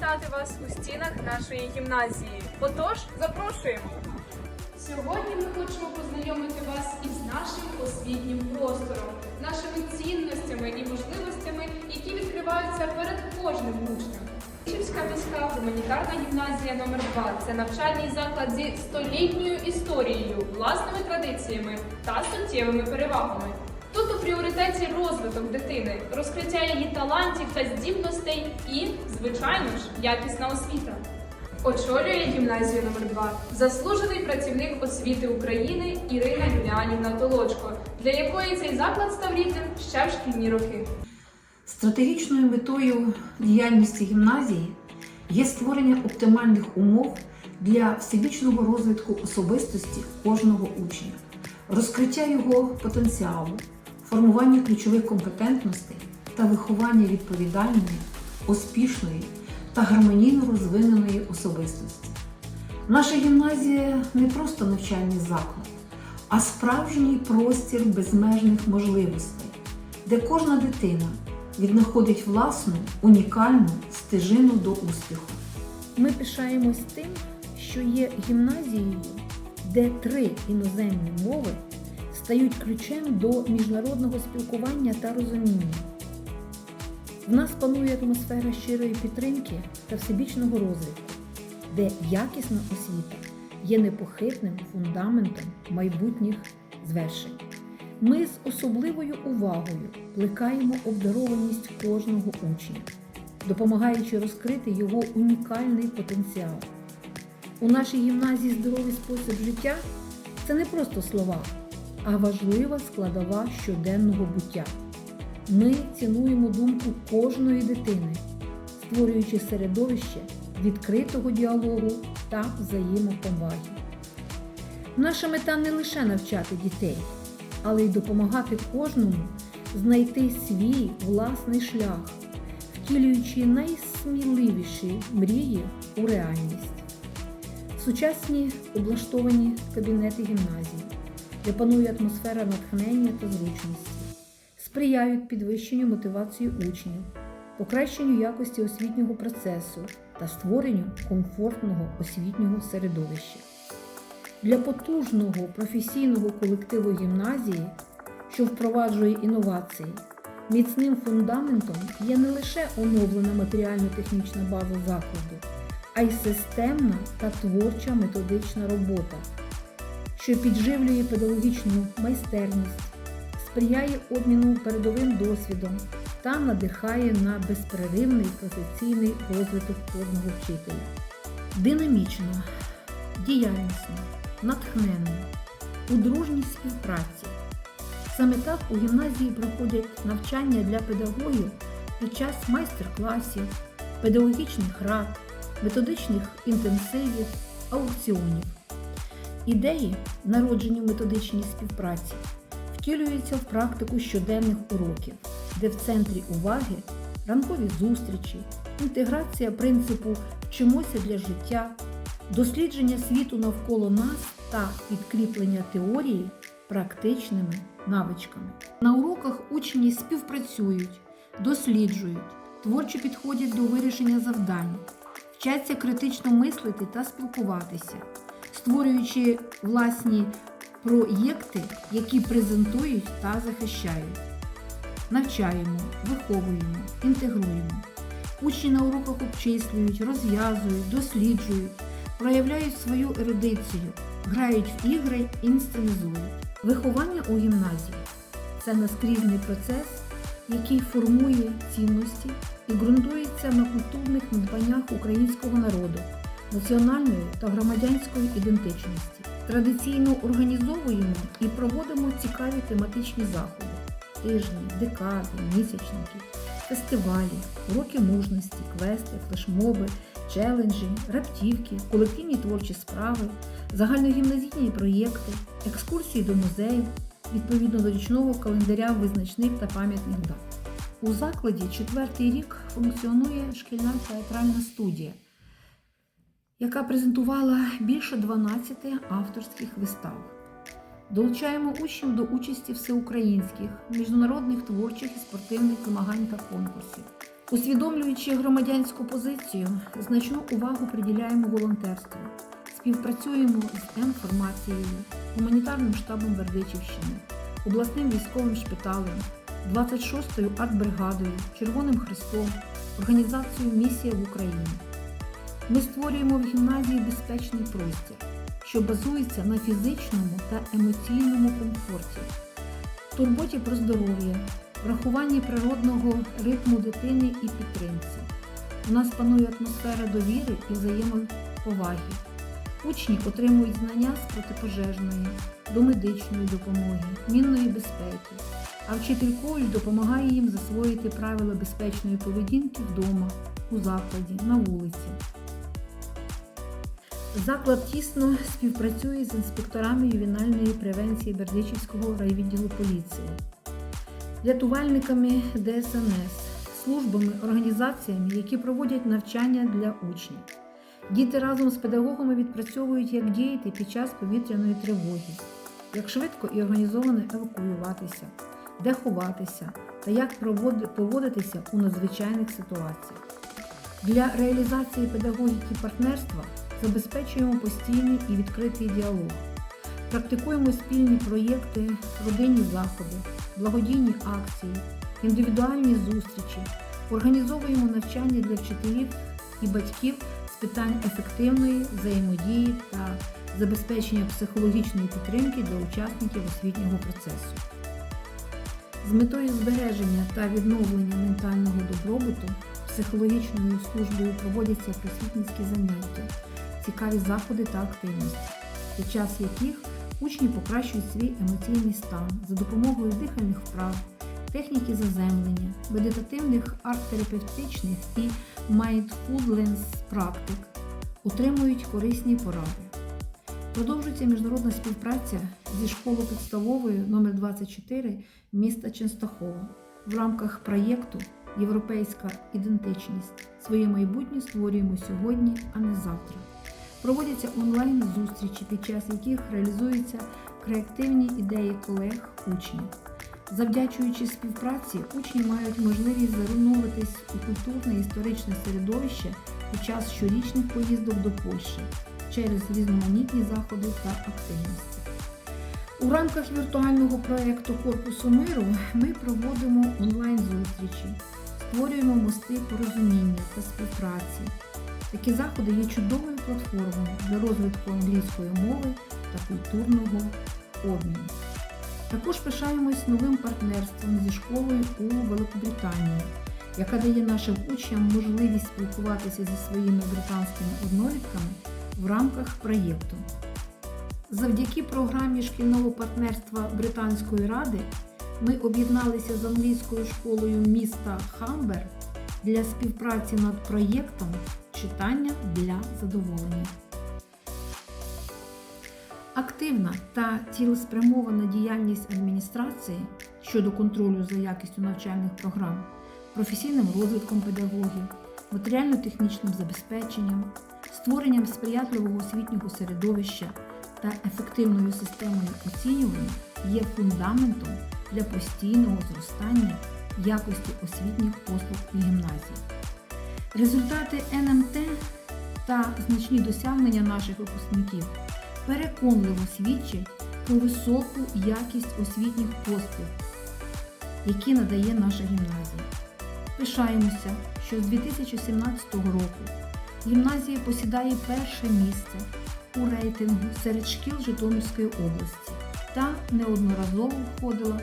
вас у стінах нашої гімназії. Отож, запрошуємо! Сьогодні ми хочемо познайомити вас із нашим освітнім простором, нашими цінностями і можливостями, які відкриваються перед кожним учнем. Чівська міська гуманітарна гімназія номер 2 це навчальний заклад зі столітньою історією, власними традиціями та суттєвими перевагами. Тут у пріоритеті розвиток дитини, розкриття її талантів та здібностей і, звичайно ж, якісна освіта. Очолює гімназію номер 2 заслужений працівник освіти України Ірина Юліанівна Толочко, для якої цей заклад став рідним ще в шкільні роки. Стратегічною метою діяльності гімназії є створення оптимальних умов для всебічного розвитку особистості кожного учня, розкриття його потенціалу, формування ключових компетентностей та виховання відповідальної, успішної та гармонійно розвиненої особистості. Наша гімназія не просто навчальний заклад, а справжній простір безмежних можливостей, де кожна дитина віднаходить власну унікальну стежину до успіху. Ми пишаємось тим, що є гімназією, де три іноземні мови стають ключем до міжнародного спілкування та розуміння. В нас панує атмосфера щирої підтримки та всебічного розвитку, де якісна освіта є непохитним фундаментом майбутніх звершень. Ми з особливою увагою плекаємо обдарованість кожного учня, допомагаючи розкрити його унікальний потенціал. У нашій гімназії здоровий спосіб життя це не просто слова, а важлива складова щоденного буття. Ми цінуємо думку кожної дитини, створюючи середовище відкритого діалогу та взаємоповаги. Наша мета не лише навчати дітей, але й допомагати кожному знайти свій власний шлях, втілюючи найсміливіші мрії у реальність. Сучасні облаштовані кабінети гімназії, де панує атмосфера натхнення та зручності, сприяють підвищенню мотивації учнів, покращенню якості освітнього процесу та створенню комфортного освітнього середовища. Для потужного професійного колективу гімназії, що впроваджує інновації, міцним фундаментом є не лише оновлена матеріально-технічна база закладу, а й системна та творча методична робота, що підживлює педагогічну майстерність, сприяє обміну передовим досвідом та надихає на безперервний професійний розвиток кожного вчителя. Динамічно, діяльнісно, натхненно, у дружній співпраці. Саме так у гімназії проходять навчання для педагогів під час майстер-класів, педагогічних рад, методичних інтенсивів, аукціонів. Ідеї, народжені в методичній співпраці, втілюються в практику щоденних уроків, де в центрі уваги ранкові зустрічі, інтеграція принципу вчимося для життя, дослідження світу навколо нас та підкріплення теорії практичними навичками. На уроках учні співпрацюють, досліджують, творчо підходять до вирішення завдань, вчаться критично мислити та спілкуватися, створюючи власні проєкти, які презентують та захищають. Навчаємо, виховуємо, інтегруємо. Учні на уроках обчислюють, розв'язують, досліджують, проявляють свою ерудицію, грають в ігри, і інсценізують. Виховання у гімназії це наскрізний процес, який формує цінності і ґрунтується на культурних надбаннях українського народу, національної та громадянської ідентичності. Традиційно організовуємо і проводимо цікаві тематичні заходи тижні, декади, місячники, фестивалі, уроки мужності, квести, флешмоби, челенджі, раптівки, колективні творчі справи, загальногімназійні проєкти, екскурсії до музеїв, відповідно до річного календаря визначних та пам'ятних дат. У закладі четвертий рік функціонує шкільна театральна студія, яка презентувала більше 12 авторських вистав. Долучаємо учнів до участі всеукраїнських, міжнародних творчих і спортивних змагань та конкурсів, Усвідомлюючи громадянську позицію, значну увагу приділяємо волонтерству. Співпрацюємо з інформацією, гуманітарним штабом Бердичівщини, обласним військовим шпиталем, 26-ю артбригадою, Червоним Хрестом, організацією Місія в Україні. Ми створюємо в гімназії безпечний простір, що базується на фізичному та емоційному комфорті, турботі про здоров'я, врахуванні природного ритму дитини і підтримці. У нас панує атмосфера довіри і взаємоповаги. Учні отримують знання з протипожежної, домедичної допомоги, мінної безпеки, а вчитель Коваль допомагає їм засвоїти правила безпечної поведінки вдома, у закладі, на вулиці. Заклад тісно співпрацює з інспекторами ювенальної превенції Бердичівського райвідділу поліції, рятувальниками ДСНС, службами, організаціями, які проводять навчання для учнів. Діти разом з педагогами відпрацьовують, як діяти під час повітряної тривоги, як швидко і організовано евакуюватися, де ховатися та як поводитися у надзвичайних ситуаціях. Для реалізації педагогіки партнерства забезпечуємо постійний і відкритий діалог, практикуємо спільні проєкти, родинні заходи, благодійні акції, індивідуальні зустрічі, організовуємо навчання для вчителів і батьків з питань ефективної взаємодії та забезпечення психологічної підтримки для учасників освітнього процесу. З метою збереження та відновлення ментального добробуту психологічною службою проводяться просвітницькі заняття, цікаві заходи та активності, під час яких учні покращують свій емоційний стан за допомогою дихальних вправ, техніки заземлення, медитативних арт-терапевтичних і mindfulness практик, отримують корисні поради. Продовжується міжнародна співпраця зі школою підставовою номер 24 міста Ченстахова в рамках проєкту Європейська ідентичність. Своє майбутнє створюємо сьогодні, а не завтра. Проводяться онлайн-зустрічі, під час яких реалізуються креативні ідеї колег, учнів. Завдячуючи співпраці, учні мають можливість зануритись у культурне і історичне середовище під час щорічних поїздок до Польщі через різноманітні заходи та активності. У рамках віртуального проєкту Корпусу миру ми проводимо онлайн-зустрічі, створюємо мости порозуміння та співпраці. Такі заходи є чудовою платформою для розвитку англійської мови та культурного обміну. Також пишаємось новим партнерством зі школою у Великобританії, яка дає нашим учням можливість спілкуватися зі своїми британськими однолітками в рамках проєкту. Завдяки програмі шкільного партнерства Британської ради ми об'єдналися з англійською школою міста Хамбер для співпраці над проєктом Читання для задоволення. Активна та цілеспрямована діяльність адміністрації щодо контролю за якістю навчальних програм, професійним розвитком педагогів, матеріально-технічним забезпеченням, створенням сприятливого освітнього середовища та ефективною системою оцінювання є фундаментом для постійного зростання якості освітніх послуг у гімназії. Результати НМТ та значні досягнення наших випускників переконливо свідчать про високу якість освітніх послуг, які надає наша гімназія. Пишаємося, що з 2017 року гімназія посідає перше місце у рейтингу серед шкіл Житомирської області та неодноразово входила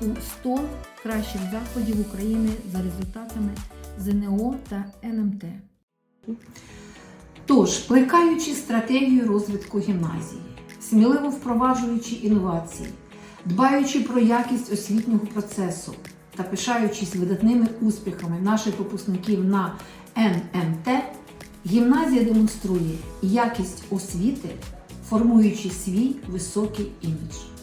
у 100 кращих закладів України за результатами ЗНО та НМТ. Тож, плекаючи стратегію розвитку гімназії, сміливо впроваджуючи інновації, дбаючи про якість освітнього процесу та пишаючись видатними успіхами наших випускників на НМТ, гімназія демонструє якість освіти, формуючи свій високий імідж.